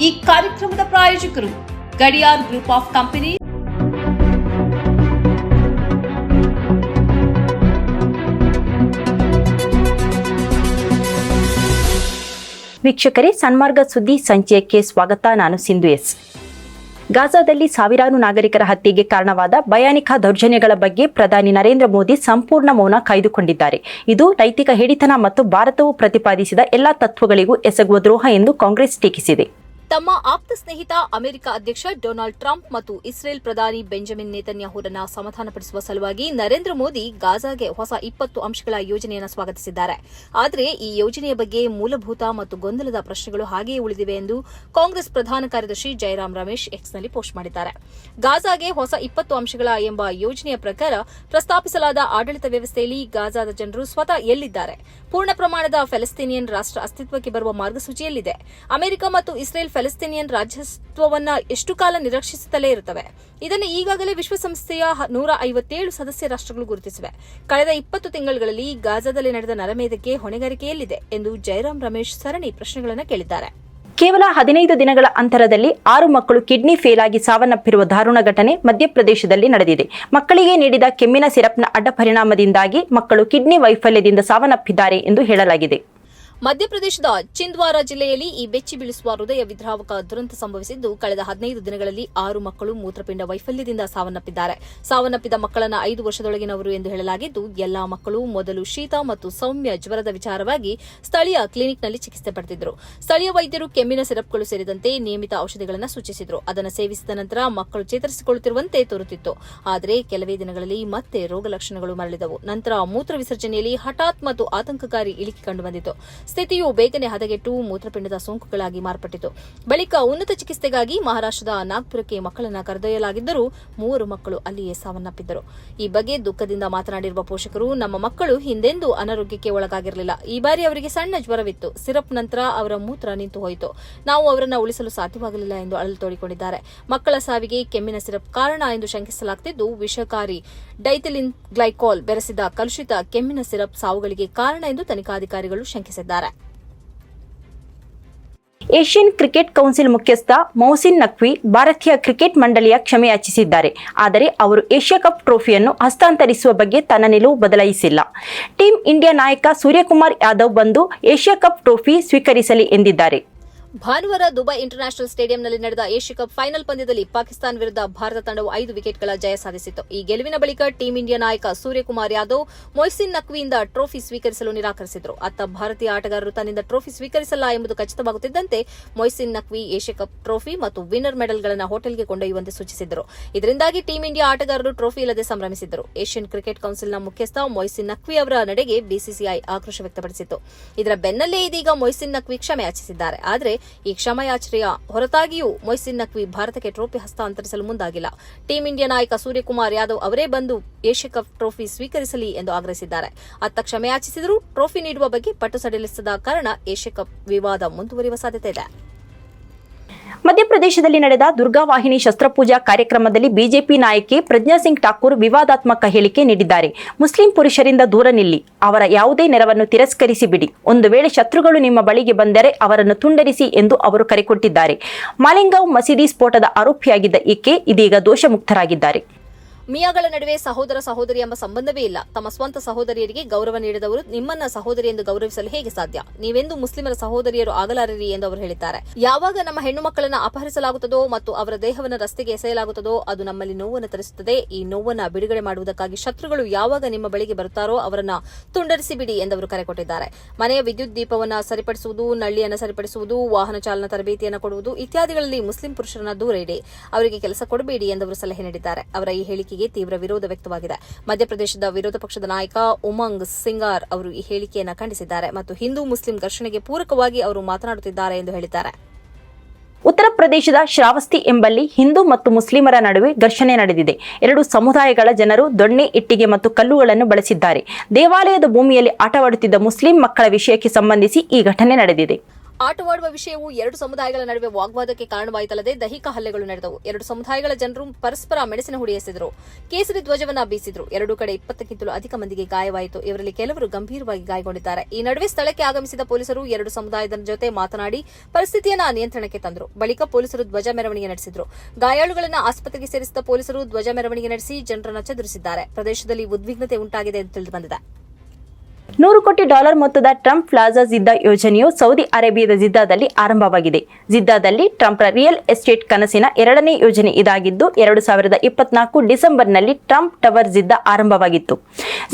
ಈ ಕಾರ್ಯಕ್ರಮದ ಪ್ರಾಯೋಜಕರು ಗಡಿಯಾರ್ ಗ್ರೂಪ್ ಆಫ್ ಕಂಪನಿ. ವೀಕ್ಷಕರೇ, ಸನ್ಮಾರ್ಗ ಸುದ್ದಿ ಸಂಚಯಕ್ಕೆ ಸ್ವಾಗತ. ನಾನು ಸಿಂಧು ಎಸ್. ಗಾಜಾದಲ್ಲಿ ಸಾವಿರಾರು ನಾಗರಿಕರ ಹತ್ಯೆಗೆ ಕಾರಣವಾದ ಭಯಾನಿಕ ದೌರ್ಜನ್ಯಗಳ ಬಗ್ಗೆ ಪ್ರಧಾನಿ ನರೇಂದ್ರ ಮೋದಿ ಸಂಪೂರ್ಣ ಮೌನ ಕಾಯ್ದುಕೊಂಡಿದ್ದಾರೆ. ಇದು ನೈತಿಕ ಹಿಡಿತನ ಮತ್ತು ಭಾರತವು ಪ್ರತಿಪಾದಿಸಿದ ಎಲ್ಲಾ ತತ್ವಗಳಿಗೂ ಎಸಗುವ ದ್ರೋಹ ಎಂದು ಕಾಂಗ್ರೆಸ್ ಟೀಕಿಸಿದೆ. ತಮ್ಮ ಆಪ್ತ ಸ್ನೇಹಿತ ಅಮೆರಿಕ ಅಧ್ಯಕ್ಷ ಡೊನಾಲ್ಡ್ ಟ್ರಂಪ್ ಮತ್ತು ಇಸ್ರೇಲ್ ಪ್ರಧಾನಿ ಬೆಂಜಮಿನ್ ನೇತನ್ಯಾಹುರನ್ನ ಸಮಾಧಾನಪಡಿಸುವ ಸಲುವಾಗಿ ನರೇಂದ್ರ ಮೋದಿ ಗಾಜಾಗೆ ಹೊಸ ಇಪ್ಪತ್ತು ಅಂಶಗಳ ಯೋಜನೆಯನ್ನು ಸ್ವಾಗತಿಸಿದ್ದಾರೆ. ಆದರೆ ಈ ಯೋಜನೆಯ ಬಗ್ಗೆ ಮೂಲಭೂತ ಮತ್ತು ಗೊಂದಲದ ಪ್ರಶ್ನೆಗಳು ಹಾಗೆಯೇ ಉಳಿದಿವೆ ಎಂದು ಕಾಂಗ್ರೆಸ್ ಪ್ರಧಾನ ಕಾರ್ಯದರ್ಶಿ ಜಯರಾಮ್ ರಮೇಶ್ ಎಕ್ಸ್ನಲ್ಲಿ ಪೋಸ್ಟ್ ಮಾಡಿದ್ದಾರೆ. ಗಾಜಾಗೆ ಹೊಸ ಇಪ್ಪತ್ತು ಅಂಶಗಳ ಎಂಬ ಯೋಜನೆಯ ಪ್ರಕಾರ ಪ್ರಸ್ತಾಪಿಸಲಾದ ಆಡಳಿತ ವ್ಯವಸ್ಥೆಯಲ್ಲಿ ಗಾಜಾದ ಜನರು ಸ್ವತಃ ಎಲ್ಲಿದ್ದಾರೆ? ಪೂರ್ಣ ಪ್ರಮಾಣದ ಫೆಲೆಸ್ತೀನಿಯನ್ ರಾಷ್ಟ್ರ ಅಸ್ತಿತ್ವಕ್ಕೆ ಬರುವ ಮಾರ್ಗಸೂಚಿಯಲ್ಲಿದೆ. ಅಮೆರಿಕ ಮತ್ತು ಇಸ್ರೇಲ್ ಫೆಲಸ್ತೀನಿಯನ್ ರಾಜ್ಯತ್ವವನ್ನ ಎಷ್ಟು ಕಾಲ ನಿರೀಕ್ಷಿಸುತ್ತಲೇ ಇರುತ್ತವೆ? ಇದನ್ನು ಈಗಾಗಲೇ ವಿಶ್ವಸಂಸ್ಥೆಯ ನೂರ ಐವತ್ತೇಳು ಸದಸ್ಯ ರಾಷ್ಟ್ರಗಳು ಗುರುತಿಸಿವೆ. ಕಳೆದ ಇಪ್ಪತ್ತು ತಿಂಗಳುಗಳಲ್ಲಿ ಗಾಜಾದಲ್ಲಿ ನಡೆದ ನರಮೇಧಕ್ಕೆ ಹೊಣೆಗಾರಿಕೆಯಲ್ಲಿದೆ ಎಂದು ಜಯರಾಮ್ ರಮೇಶ್ ಸರಣಿ ಪ್ರಶ್ನೆಗಳನ್ನು ಕೇಳಿದ್ದಾರೆ. ಕೇವಲ ಹದಿನೈದು ದಿನಗಳ ಅಂತರದಲ್ಲಿ ಆರು ಮಕ್ಕಳು ಕಿಡ್ನಿ ಫೇಲ್ ಆಗಿ ಸಾವನ್ನಪ್ಪಿರುವ ದಾರುಣ ಘಟನೆ ಮಧ್ಯಪ್ರದೇಶದಲ್ಲಿ ನಡೆದಿದೆ. ಮಕ್ಕಳಿಗೆ ನೀಡಿದ ಕೆಮ್ಮಿನ ಸಿರಪ್ನ ಅಡ್ಡ ಪರಿಣಾಮದಿಂದಾಗಿ ಮಕ್ಕಳು ಕಿಡ್ನಿ ವೈಫಲ್ಯದಿಂದ ಸಾವನ್ನಪ್ಪಿದ್ದಾರೆ ಎಂದು ಹೇಳಲಾಗಿದೆ. ಮಧ್ಯಪ್ರದೇಶದ ಚಿಂದ್ವಾರ ಜಿಲ್ಲೆಯಲ್ಲಿ ಈ ಬೆಚ್ಚಿ ಬೀಳಿಸುವ ಹೃದಯ ವಿದ್ರಾವಕ ದುರಂತ ಸಂಭವಿಸಿದ್ದು, ಕಳೆದ ಹದಿನೈದು ದಿನಗಳಲ್ಲಿ ಆರು ಮಕ್ಕಳು ಮೂತ್ರಪಿಂಡ ವೈಫಲ್ಯದಿಂದ ಸಾವನ್ನಪ್ಪಿದ್ದಾರೆ. ಸಾವನ್ನಪ್ಪಿದ ಮಕ್ಕಳನ್ನ ಐದು ವರ್ಷದೊಳಗಿನವರು ಎಂದು ಹೇಳಲಾಗಿದ್ದು, ಎಲ್ಲಾ ಮಕ್ಕಳು ಮೊದಲು ಶೀತ ಮತ್ತು ಸೌಮ್ಯ ಜ್ವರದ ವಿಚಾರವಾಗಿ ಸ್ಥಳೀಯ ಕ್ಲಿನಿಕ್ನಲ್ಲಿ ಚಿಕಿತ್ಸೆ ಪಡೆದಿದ್ದರು. ಸ್ಥಳೀಯ ವೈದ್ಯರು ಕೆಮ್ಮಿನ ಸಿರಪ್ಗಳು ಸೇರಿದಂತೆ ನಿಯಮಿತ ಔಷಧಿಗಳನ್ನು ಸೂಚಿಸಿದರು. ಅದನ್ನು ಸೇವಿಸಿದ ನಂತರ ಮಕ್ಕಳು ಚೇತರಿಸಿಕೊಳ್ಳುತ್ತಿರುವಂತೆ ತೋರುತ್ತಿತ್ತು. ಆದರೆ ಕೆಲವೇ ದಿನಗಳಲ್ಲಿ ಮತ್ತೆ ರೋಗ ಲಕ್ಷಣಗಳು ಮರಳಿದವು. ನಂತರ ಮೂತ್ರ ವಿಸರ್ಜನೆಯಲ್ಲಿ ಹಠಾತ್ ಮತ್ತು ಆತಂಕಕಾರಿ ಇಳಿಕೆ ಕಂಡುಬಂದಿತು ಸ್ಥಿತಿಯು ಬೇಗನೆ ಹದಗೆಟ್ಟು ಮೂತ್ರಪಿಂಡದ ಸೋಂಕುಗಳಾಗಿ ಮಾರ್ಪಟ್ಟಿತು. ಬಳಿಕ ಉನ್ನತ ಚಿಕಿತ್ಸೆಗಾಗಿ ಮಹಾರಾಷ್ಟ್ರದ ನಾಗ್ಪುರಕ್ಕೆ ಮಕ್ಕಳನ್ನು ಕರೆದೊಯ್ಯಲಾಗಿದ್ದರೂ ಮೂವರು ಮಕ್ಕಳು ಅಲ್ಲಿಯೇ ಸಾವನ್ನಪ್ಪಿದ್ದರು. ಈ ಬಗ್ಗೆ ದುಃಖದಿಂದ ಮಾತನಾಡಿರುವ ಪೋಷಕರು, ನಮ್ಮ ಮಕ್ಕಳು ಹಿಂದೆಂದೂ ಅನಾರೋಗ್ಯಕ್ಕೆ ಒಳಗಾಗಿರಲಿಲ್ಲ. ಈ ಬಾರಿ ಅವರಿಗೆ ಸಣ್ಣ ಜ್ವರವಿತ್ತು. ಸಿರಪ್ ನಂತರ ಅವರ ಮೂತ್ರ ನಿಂತು ಹೋಯಿತು. ನಾವು ಅವರನ್ನು ಉಳಿಸಲು ಸಾಧ್ಯವಾಗಲಿಲ್ಲ ಎಂದು ಅಳಲು ತೋಡಿಕೊಂಡಿದ್ದಾರೆ. ಮಕ್ಕಳ ಸಾವಿಗೆ ಕೆಮ್ಮಿನ ಸಿರಪ್ ಕಾರಣ ಎಂದು ಶಂಕಿಸಲಾಗುತ್ತಿದ್ದು ವಿಷಕಾರಿ ಡೈಥಿಲಿನ್ ಗ್ಲೈಕಾಲ್ ಬೆರೆಸಿದ ಕಲುಷಿತ ಕೆಮ್ಮಿನ ಸಿರಪ್ ಸಾವುಗಳಿಗೆ ಕಾರಣ ಎಂದು ತನಿಖಾಧಿಕಾರಿಗಳು ಶಂಕಿಸಿದ್ದಾರೆ. ಏಷ್ಯನ್ ಕ್ರಿಕೆಟ್ ಕೌನ್ಸಿಲ್ ಮುಖ್ಯಸ್ಥ ಮೌಸಿನ್ ನಖ್ವಿ ಭಾರತೀಯ ಕ್ರಿಕೆಟ್ ಮಂಡಳಿಯ ಕ್ಷಮೆಯಾಚಿಸಿದ್ದಾರೆ ಆದರೆ ಅವರು ಏಷ್ಯಾ ಕಪ್ ಟ್ರೋಫಿಯನ್ನು ಹಸ್ತಾಂತರಿಸುವ ಬಗ್ಗೆ ತನ್ನ ನಿಲುವು ಬದಲಾಯಿಸಿಲ್ಲ. ಟೀಂ ಇಂಡಿಯಾ ನಾಯಕ ಸೂರ್ಯಕುಮಾರ್ ಯಾದವ್ ಬಂದು ಏಷ್ಯಾ ಕಪ್ ಟ್ರೋಫಿ ಸ್ವೀಕರಿಸಲಿ ಎಂದಿದ್ದಾರೆ. ಭಾನುವಾರ ದುಬೈ ಇಂಟರ್ನ್ಯಾಷನಲ್ ಸ್ಟೇಡಿಯಂನಲ್ಲಿ ನಡೆದ ಏಷ್ಯಾ ಕಪ್ ಫೈನಲ್ ಪಂದ್ಯದಲ್ಲಿ ಪಾಕಿಸ್ತಾನ ವಿರುದ್ಧ ಭಾರತ ತಂಡವು ಐದು ವಿಕೆಟ್ಗಳ ಜಯ ಸಾಧಿಸಿತ್ತು. ಈ ಗೆಲುವಿನ ಬಳಿಕ ಟೀಂ ಇಂಡಿಯಾ ನಾಯಕ ಸೂರ್ಯಕುಮಾರ್ ಯಾದವ್ ಮೊಯ್ಸಿನ್ ನಕ್ವಿಯಿಂದ ಟ್ರೋಫಿ ಸ್ವೀಕರಿಸಲು ನಿರಾಕರಿಸಿದರು. ಅತ್ತ ಭಾರತೀಯ ಆಟಗಾರರು ತನ್ನಿಂದ ಟ್ರೋಫಿ ಸ್ವೀಕರಿಸಲ್ಲ ಎಂಬುದು ಖಚಿತವಾಗುತ್ತಿದ್ದಂತೆ Mohsin Naqvi Asia cup trophy ಮತ್ತು ವಿನ್ನರ್ ಮೆಡಲ್ಗಳನ್ನು ಹೋಟೆಲ್ಗೆ ಕೊಂಡೊಯ್ಯುವಂತೆ ಸೂಚಿಸಿದರು. ಇದರಿಂದಾಗಿ ಟೀಂ ಇಂಡಿಯಾ ಆಟಗಾರರು ಟ್ರೋಫಿ ಇಲ್ಲದೆ ಸಂಭ್ರಮಿಸಿದ್ದರು ಏಷ್ಯನ್ ಕ್ರಿಕೆಟ್ ಕೌನ್ಸಿಲ್ನ ಮುಖ್ಯಸ್ಥ ಮೊಯ್ಸಿನ್ ನಕ್ವಿ ಅವರ ನಡೆಗೆ ಬಿಸಿಸಿಐ ಆಕ್ರೋಶ ವ್ಯಕ್ತಪಡಿಸಿತು ಇದರ ಬೆನ್ನಲ್ಲೇ ಇದೀಗ ಮೊಯ್ಸಿನ್ ನಕ್ವಿ ಕ್ಷಮೆಯಾಚಿಸಿದ್ದಾರೆ ಆದರೆ ಈ ಕ್ಷಮಯಾಚನೆಯ ಹೊರತಾಗಿಯೂ ಮೊಯ್ಸಿನ್ ನಕ್ವಿ ಭಾರತಕ್ಕೆ ಟ್ರೋಫಿ ಹಸ್ತಾಂತರಿಸಲು ಮುಂದಾಗಿಲ್ಲ. ಟೀಂ ಇಂಡಿಯಾ ನಾಯಕ ಸೂರ್ಯಕುಮಾರ್ ಯಾದವ್ ಅವರೇ ಬಂದು ಏಷ್ಯಾ ಕಪ್ ಟ್ರೋಫಿ ಸ್ವೀಕರಿಸಲಿ ಎಂದು ಆಗ್ರಹಿಸಿದ್ದಾರೆ. ಅತ್ತ ಕ್ಷಮೆಯಾಚಿಸಿದರೂ ಟ್ರೋಫಿ ನೀಡುವ ಬಗ್ಗೆ ಪಟ್ಟು ಸಡಿಲಿಸದ ಕಾರಣ ಏಷ್ಯಾ ಕಪ್ ವಿವಾದ ಮುಂದುವರಿಯುವ ಸಾಧ್ಯತೆ ಇದೆ. ಮಧ್ಯಪ್ರದೇಶದಲ್ಲಿ ನಡೆದ ದುರ್ಗಾವಾಹಿನಿ ಶಸ್ತ್ರಪೂಜಾ ಕಾರ್ಯಕ್ರಮದಲ್ಲಿ ಬಿಜೆಪಿ ನಾಯಕಿ ಪ್ರಜ್ಞಾ ಸಿಂಗ್ ಠಾಕೂರ್ ವಿವಾದಾತ್ಮಕ ಹೇಳಿಕೆ ನೀಡಿದ್ದಾರೆ. ಮುಸ್ಲಿಂ ಪುರುಷರಿಂದ ದೂರ ನಿಲ್ಲಿ, ಅವರ ಯಾವುದೇ ನೆರವನ್ನು ತಿರಸ್ಕರಿಸಿ ಬಿಡಿ. ಒಂದು ವೇಳೆ ಶತ್ರುಗಳು ನಿಮ್ಮ ಬಳಿಗೆ ಬಂದರೆ ಅವರನ್ನು ತುಂಡರಿಸಿ ಎಂದು ಅವರು ಕರೆ ಕೊಟ್ಟಿದ್ದಾರೆ. ಮಾಲಿಂಗಾವ್ ಮಸೀದಿ ಸ್ಫೋಟದ ಆರೋಪಿಯಾಗಿದ್ದ ಈಕೆ ಇದೀಗ ದೋಷಮುಕ್ತರಾಗಿದ್ದಾರೆ. ಮಿಯಾಗಳ ನಡುವೆ ಸಹೋದರ ಸಹೋದರಿ ಎಂಬ ಸಂಬಂಧವೇ ಇಲ್ಲ. ತಮ್ಮ ಸ್ವಂತ ಸಹೋದರಿಯರಿಗೆ ಗೌರವ ನೀಡಿದವರು ನಿಮ್ಮನ್ನ ಸಹೋದರಿ ಎಂದು ಗೌರವಿಸಲು ಹೇಗೆ ಸಾಧ್ಯ? ನೀವೆಂದು ಮುಸ್ಲಿಮರ ಸಹೋದರಿಯರು ಆಗಲಾರಿರಿ ಎಂದು ಅವರು ಹೇಳಿದ್ದಾರೆ. ಯಾವಾಗ ನಮ್ಮ ಹೆಣ್ಣು ಮಕ್ಕಳನ್ನ ಅಪಹರಿಸಲಾಗುತ್ತದೋ ಮತ್ತು ಅವರ ದೇಹವನ್ನು ರಸ್ತೆಗೆ ಎಸೆಯಲಾಗುತ್ತದೋ ಅದು ನಮ್ಮಲ್ಲಿ ನೋವನ್ನು ತರಿಸುತ್ತದೆ. ಈ ನೋವನ್ನ ಬಿಡುಗಡೆ ಮಾಡುವುದಕ್ಕಾಗಿ ಶತ್ರುಗಳು ಯಾವಾಗ ನಿಮ್ಮ ಬಳಿಗೆ ಬರುತ್ತಾರೋ ಅವರನ್ನ ತುಂಡರಿಸಿ ಬಿಡಿ ಎಂದವರು ಕರೆ ಕೊಟ್ಟಿದ್ದಾರೆ. ಮನೆಯ ವಿದ್ಯುತ್ ದೀಪವನ್ನ ಸರಿಪಡಿಸುವುದು, ನಳ್ಳಿಯನ್ನು ಸರಿಪಡಿಸುವುದು, ವಾಹನ ಚಾಲನಾ ತರಬೇತಿಯನ್ನು ಕೊಡುವುದು ಇತ್ಯಾದಿಗಳಲ್ಲಿ ಮುಸ್ಲಿಂ ಪುರುಷರನ್ನ ದೂರ ಇಡಿ. ಅವರಿಗೆ ಕೆಲಸ ಕೊಡಬೇಡಿ ಎಂದವರು ಸಲಹೆ ನೀಡಿದ್ದಾರೆ. ಅವರ ಈ ಹೇಳಿಕೆಗೆ ತೀವ್ರ ವಿರೋಧ ವ್ಯಕ್ತವಾಗಿದೆ. ಮಧ್ಯಪ್ರದೇಶದ ವಿರೋಧ ಪಕ್ಷದ ನಾಯಕ ಉಮಂಗ್ ಸಿಂಗಾರ್ ಅವರು ಈ ಹೇಳಿಕೆಯನ್ನು ಖಂಡಿಸಿದ್ದಾರೆ ಮತ್ತು ಹಿಂದೂ ಮುಸ್ಲಿಂ ಘರ್ಷಣೆಗೆ ಪೂರಕವಾಗಿ ಅವರು ಮಾತನಾಡುತ್ತಿದ್ದಾರೆ ಎಂದು ಹೇಳಿದ್ದಾರೆ. ಉತ್ತರ ಪ್ರದೇಶದ ಶ್ರಾವಸ್ತಿ ಎಂಬಲ್ಲಿ ಹಿಂದೂ ಮತ್ತು ಮುಸ್ಲಿಮರ ನಡುವೆ ಘರ್ಷಣೆ ನಡೆದಿದೆ. ಎರಡು ಸಮುದಾಯಗಳ ಜನರು ದೊಣ್ಣೆ, ಇಟ್ಟಿಗೆ ಮತ್ತು ಕಲ್ಲುಗಳನ್ನು ಬಳಸಿದ್ದಾರೆ. ದೇವಾಲಯದ ಭೂಮಿಯಲ್ಲಿ ಆಟವಾಡುತ್ತಿದ್ದ ಮುಸ್ಲಿಂ ಮಕ್ಕಳ ವಿಷಯಕ್ಕೆ ಸಂಬಂಧಿಸಿ ಈ ಘಟನೆ ನಡೆದಿದೆ. ಆಟವಾಡುವ ವಿಷಯವು ಎರಡು ಸಮುದಾಯಗಳ ನಡುವೆ ವಾಗ್ವಾದಕ್ಕೆ ಕಾರಣವಾಯಿತಲ್ಲದೆ ದೈಹಿಕ ಹಲ್ಲೆಗಳು ನಡೆದವು. ಎರಡು ಸಮುದಾಯಗಳ ಜನರು ಪರಸ್ಪರ ಮೆಣಸಿನ ಹುಡಿ ಎಸೆದರು. ಕೇಸರಿ ಧ್ವಜವನ್ನ ಬೀಸಿದ್ರು. ಎರಡೂ ಕಡೆ ಇಪ್ಪತ್ತಕ್ಕಿಂತಲೂ ಅಧಿಕ ಮಂದಿಗೆ ಗಾಯವಾಯಿತು. ಇವರಲ್ಲಿ ಕೆಲವರು ಗಂಭೀರವಾಗಿ ಗಾಯಗೊಂಡಿದ್ದಾರೆ. ಈ ನಡುವೆ ಸ್ಥಳಕ್ಕೆ ಆಗಮಿಸಿದ ಪೊಲೀಸರು ಎರಡು ಸಮುದಾಯದ ಜೊತೆ ಮಾತನಾಡಿ ಪರಿಸ್ಥಿತಿಯನ್ನು ನಿಯಂತ್ರಣಕ್ಕೆ ತಂದರು. ಬಳಿಕ ಪೊಲೀಸರು ಧ್ವಜ ಮೆರವಣಿಗೆ ನಡೆಸಿದರು. ಗಾಯಾಳುಗಳನ್ನ ಆಸ್ಪತ್ರೆಗೆ ಸೇರಿಸಿದ ಪೊಲೀಸರು ಧ್ವಜ ಮೆರವಣಿಗೆ ನಡೆಸಿ ಜನರನ್ನು ಚದುರಿಸಿದ್ದಾರೆ. ಪ್ರದೇಶದಲ್ಲಿ ಉದ್ವಿಗ್ನತೆ ಉಂಟಾಗಿದೆ ಎಂದು ತಿಳಿದುಬಂದಿದೆ ನೂರು ಕೋಟಿ ಡಾಲರ್ ಮೊತ್ತದ ಟ್ರಂಪ್ ಪ್ಲಾಜಾ ಜಿದ್ದಾ ಯೋಜನೆಯು ಸೌದಿ ಅರೇಬಿಯಾದ ಜಿದ್ದಾದಲ್ಲಿ ಆರಂಭವಾಗಿದೆ. ಜಿದ್ದಾದಲ್ಲಿ ಟ್ರಂಪ್ರ ರಿಯಲ್ ಎಸ್ಟೇಟ್ ಕನಸಿನ ಎರಡನೇ ಯೋಜನೆ ಇದಾಗಿದ್ದು, ಎರಡು ಸಾವಿರದ ಇಪ್ಪತ್ನಾಲ್ಕು ಡಿಸೆಂಬರ್ನಲ್ಲಿ ಟ್ರಂಪ್ ಟವರ್ ಜಿದ್ದಾ ಆರಂಭವಾಗಿತ್ತು.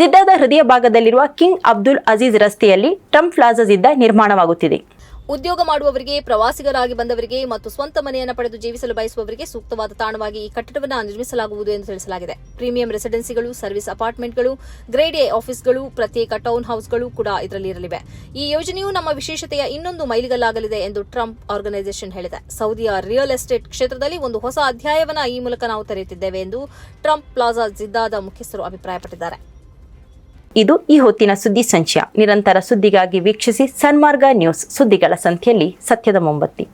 ಜಿದ್ದಾದ ಹೃದಯ ಭಾಗದಲ್ಲಿರುವ ಕಿಂಗ್ ಅಬ್ದುಲ್ ಅಜೀಜ್ ರಸ್ತೆಯಲ್ಲಿ ಟ್ರಂಪ್ ಪ್ಲಾಜಾ ಜಿದ್ದಾ ನಿರ್ಮಾಣವಾಗುತ್ತಿದೆ. ಉದ್ಯೋಗ ಮಾಡುವವರಿಗೆ, ಪ್ರವಾಸಿಗರಾಗಿ ಬಂದವರಿಗೆ ಮತ್ತು ಸ್ವಂತ ಮನೆಯನ್ನು ಪಡೆದು ಜೀವಿಸಲು ಬಯಸುವವರಿಗೆ ಸೂಕ್ತವಾದ ತಾಣವಾಗಿ ಈ ಕಟ್ಟಡವನ್ನು ನಿರ್ಮಿಸಲಾಗುವುದು ಎಂದು ತಿಳಿಸಲಾಗಿದೆ. ಪ್ರೀಮಿಯಂ ರೆಸಿಡೆನ್ಸಿಗಳು, ಸರ್ವಿಸ್ ಅಪಾರ್ಟ್ಮೆಂಟ್ಗಳು, ಗ್ರೇಡ್ ಎ ಆಫೀಸ್ಗಳು, ಪ್ರತ್ಯೇಕ ಟೌನ್ ಹೌಸ್ಗಳು ಕೂಡ ಇದರಲ್ಲಿ ಇರಲಿವೆ. ಈ ಯೋಜನೆಯು ನಮ್ಮ ವಿಶೇಷತೆಯ ಇನ್ನೊಂದು ಮೈಲಿಗಲ್ಲಾಗಲಿದೆ ಎಂದು ಟ್ರಂಪ್ ಆರ್ಗನೈಸೇಷನ್ ಹೇಳಿದೆ. ಸೌದಿಯ ರಿಯಲ್ ಎಸ್ಟೇಟ್ ಕ್ಷೇತ್ರದಲ್ಲಿ ಒಂದು ಹೊಸ ಅಧ್ಯಾಯವನ್ನ ಈ ಮೂಲಕ ನಾವು ತೆರೆಯುತ್ತಿದ್ದೇವೆ ಎಂದು ಟ್ರಂಪ್ ಪ್ಲಾಜಾ ಜಿದ್ದಾದ ಮುಖ್ಯಸ್ಥರು ಅಭಿಪ್ರಾಯಪಟ್ಟಿದ್ದಾರೆ. ಇದು ಈ ಹೊತ್ತಿನ ಸುದ್ದಿ ಸಂಚಯ ನಿರಂತರ ಸುದ್ದಿಗಾಗಿ ವೀಕ್ಷಿಸಿ ಸನ್ಮಾರ್ಗ ನ್ಯೂಸ್ ಸುದ್ದಿಗಳ ಸಂಖ್ಯೆಯಲ್ಲಿ ಸತ್ಯದ ಮೊಂಬತ್ತಿ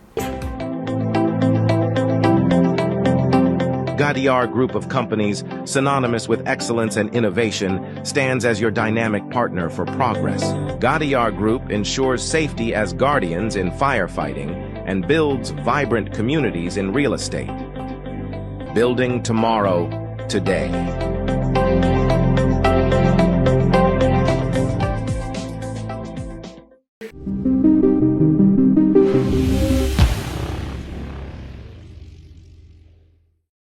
Gadiar Group of Companies, synonymous with excellence and innovation, stands as your dynamic partner for progress. Gadiar Group ensures safety as guardians in firefighting and builds vibrant communities in real estate. Building tomorrow, today.